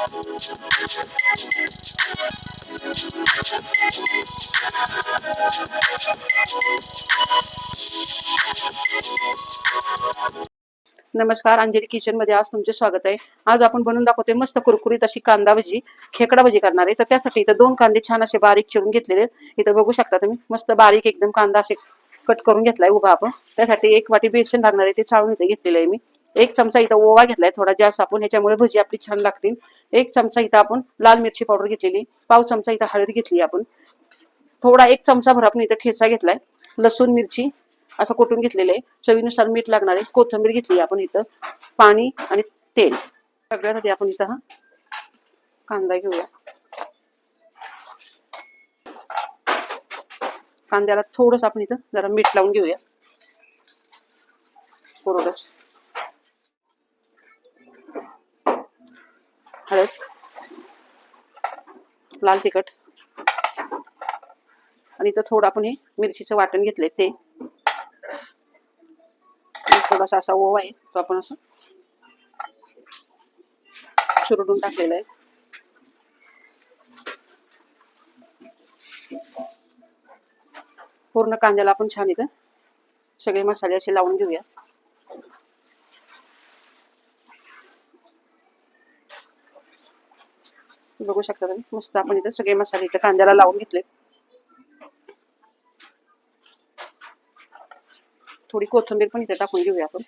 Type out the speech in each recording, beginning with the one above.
नमस्कार अंजली किचनमध्ये आज तुमचे स्वागत आहे. आज आपण बनवून दाखवते मस्त कुरकुरीत अशी कांदा भजी खेकडा भजी करणार आहे. तर त्यासाठी इथं दोन कांदे छान असे बारीक चिरून घेतलेले आहेत. इथं बघू शकता तुम्ही मस्त बारीक एकदम कांदा असे कट करून घेतलाय उभा आपण. त्यासाठी एक वाटी बेसन लागणार आहे ते चाळून इथे घेतलेलं आहे मी. एक चमचा इथं ओवा घेतलाय थोडा जास्त आपण ह्याच्यामुळे भजी आपली छान लागतील. एक चमचा इथं आपण लाल मिरची पावडर घेतलेली पाव चमचा इथं हळद घेतली आपण. थोडा एक चमचा भर आपण इथं ठेसा घेतलाय लसूण मिरची असं कुटून घेतलेलं आहे. चवीनुसार मीठ लागणार आहे कोथिंबीर घेतली आपण इथं पाणी आणि तेल. सगळ्यात आधी आपण इथं हा कांदा घेऊया. कांद्याला थोडस आपण इथं जरा मीठ लावून घेऊया. बरोबर हळद लाल तिखट. आणि इथं थोडं आपण हे मिरचीचं वाटण घेतलंय ते. थोडासा असा ओवा आहे तो आपण असं चुरडून टाकलेला आहे. पूर्ण कांद्याला आपण छान इथं सगळे मसाले असे लावून घेऊया. बघू शकता तुम्ही. मस्त आपण इथं सगळे मसाले इथं कांद्याला लावून घेतले. थोडी कोथिंबीर पण इथे टाकून घेऊया आपण.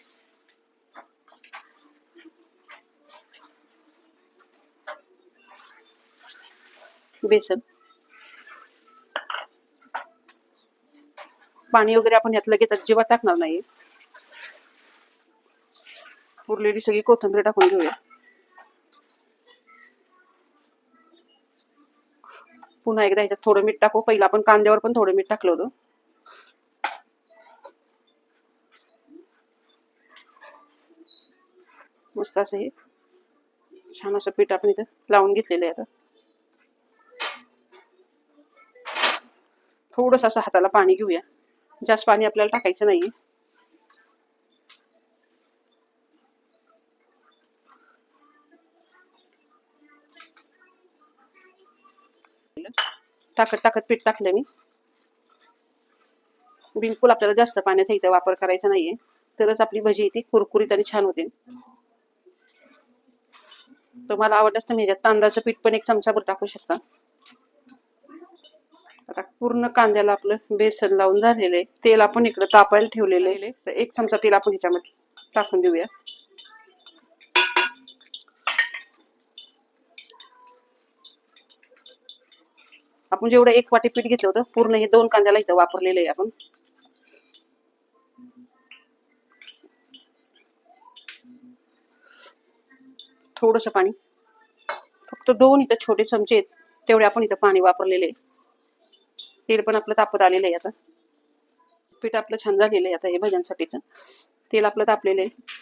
बेसन. पाणी वगैरे आपण यात लगेच अजिबात टाकणार नाही उरलेली सगळी कोथिंबीर टाकून घेऊया. पुन्हा एकदा ह्याच्यात थोडं मीठ टाकू. पहिला आपण कांद्यावर पण थोडं मीठ टाकलं होतं. मस्त असं हे. छान असं पीठ आपण इथं लावून घेतलेलं आहे आता. थोडस असं हाताला पाणी घेऊया. जास्त पाणी आपल्याला टाकायचं नाहीये. टाकत टाकत पीठ टाकलं मी. बिलकुल आपल्याला जास्त पाण्याचा इथे वापर करायचा नाहीये. तरच आपली भजी ती कुरकुरीत आणि छान होते. तुम्हाला आवडत तुम्ही ह्याच्यात तांदळाचं पीठ पण एक चमचाभर टाकू शकता. आता पूर्ण कांद्याला आपलं बेसन लावून झालेलं आहे. तेल आपण इकडं तापायला ठेवलेलं आहे. तर एक चमचा तेल आपण ह्याच्यामध्ये टाकून देऊया. आपण जेवढं एक वाटी पीठ घेतलं होतं पूर्ण हे दोन कांद्याला इथं वापरलेलं आहे आपण. थोडस पाणी. फक्त दोन इथं छोटे चमचे आहेत तेवढे आपण इथं पाणी वापरलेले तेल पण आपलं तापत आलेलं आहे आता. पीठ आपलं छान झालेलं आहे आता हे भज्यांसाठीच. तेल आपलं तापलेलं आहे.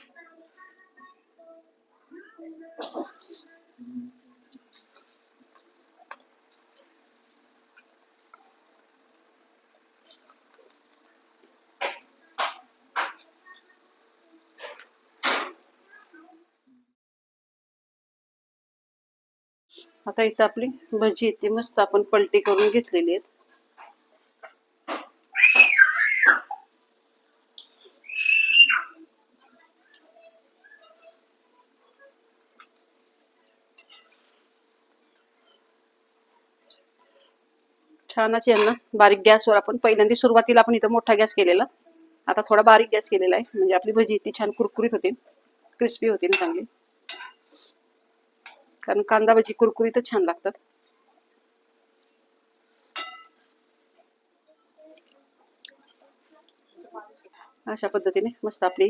आता इथं आपली भजी येते मस्त आपण पलटी करून घेतलेली आहेत. छानच यांना बारीक गॅसवर आपण पहिल्यांदा सुरुवातीला आपण इथं मोठा गॅस केलेला. आता थोडा बारीक गॅस केलेला आहे म्हणजे आपली भजी ती छान कुरकुरीत होते क्रिस्पी होते ना चांगली. कारण कांदा भजी कुरकुरीतच छान लागतात. अशा पद्धतीने मस्त आपली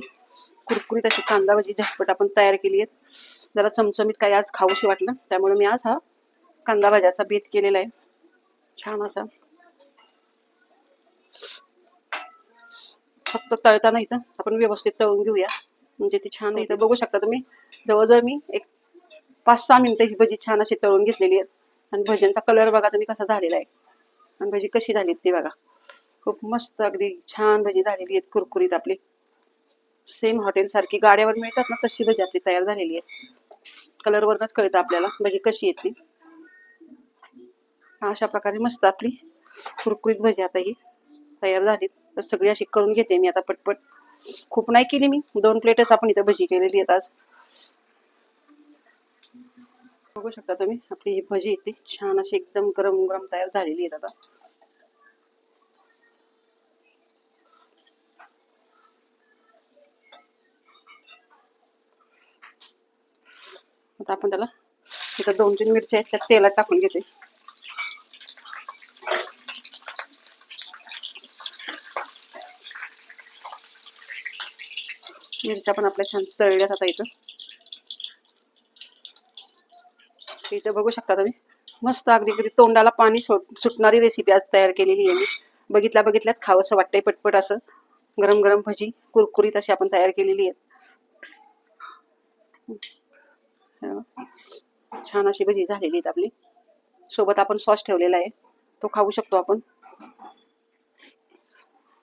कुरकुरीत अशी कांदा भजी झटपट आपण तयार केली आहेत जरा चमचमीत काही आज खाऊशी वाटलं त्यामुळे मी आज हा कांदा भाज्याचा बेत केलेला आहे. छान असा. फक्त तळताना इथं आपण व्यवस्थित तळून घेऊया. म्हणजे ती छान इथं बघू शकता तुम्ही. जवळजवळ मी एक पाच सहा मिनिटं ही भजी छान अशी तळून घेतलेली आहेत. आणि भज्यांचा कलर बघा तुम्ही कसा झालेला आहे. आणि भजी कशी झाली ती बघा. खूप मस्त अगदी छान भजी झालेली आहेत कुरकुरीत आपली. सेम हॉटेल सारखी गाड्यावर मिळतात ना तशी भजी आपली तयार झालेली आहे कलरवरनच कळतं आपल्याला भजी कशी येते अशा प्रकारे मस्त आपली कुरकुरीत भजी आता ही तयार झाली तर सगळी अशी करून घेते मी आता पटपट. खूप नाही केली मी. दोन प्लेटच आपण इथं भजी केलेली आहेत आज. बघू शकता तुम्ही. आपली ही भजी इथे छान अशी एकदम गरम गरम तयार झालेली आहेत आता. आता आपण त्याला इथं दोन तीन मिरच्या आहेत त्या तेलात टाकून घेते मिरच्या पण आपल्या छान तळल्यात आता इथं. इथं बघू शकता तुम्ही. मस्त अगदी कधी तोंडाला पाणी सोड सुटणारी रेसिपी आज तयार केलेली आहे मी. बघितल्या बघितल्याच खावं असं वाटतंय पटपट असं. गरम गरम भजी कुरकुरीत अशी आपण तयार केलेली आहे छान अशी भजी झालेली आहेत आपली. सोबत आपण सॉस ठेवलेला आहे. तो खाऊ शकतो आपण.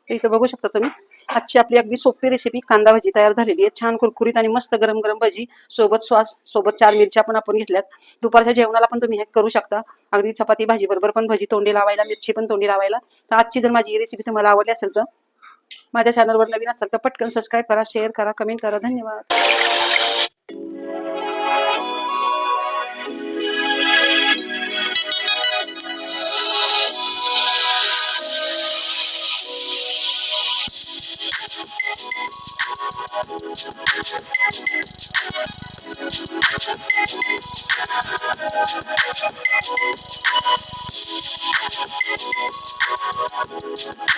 इथं बघू शकता तुम्ही. आजची आपली अगदी सोपी रेसिपी कांदा भजी तयार झालेली आहे. छान कुरकुरीत आणि मस्त गरम गरम भजी सोबत श्वास सोबत चार मिरच्या पण आपण घेतल्यात. दुपारच्या जेवणाला पण तुम्ही हे करू शकता. अगदी चपाती भाजी बरोबर पण भजी तोंडी लावायला मिरची पण तोंडी लावायला. तर आजची जर माझी रेसिपी तुम्हाला आवडली असेल तर माझ्या चॅनलवर नवीन असेल तर पटकन सबस्क्राईब करा शेअर करा कमेंट करा. धन्यवाद.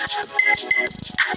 I'm sorry.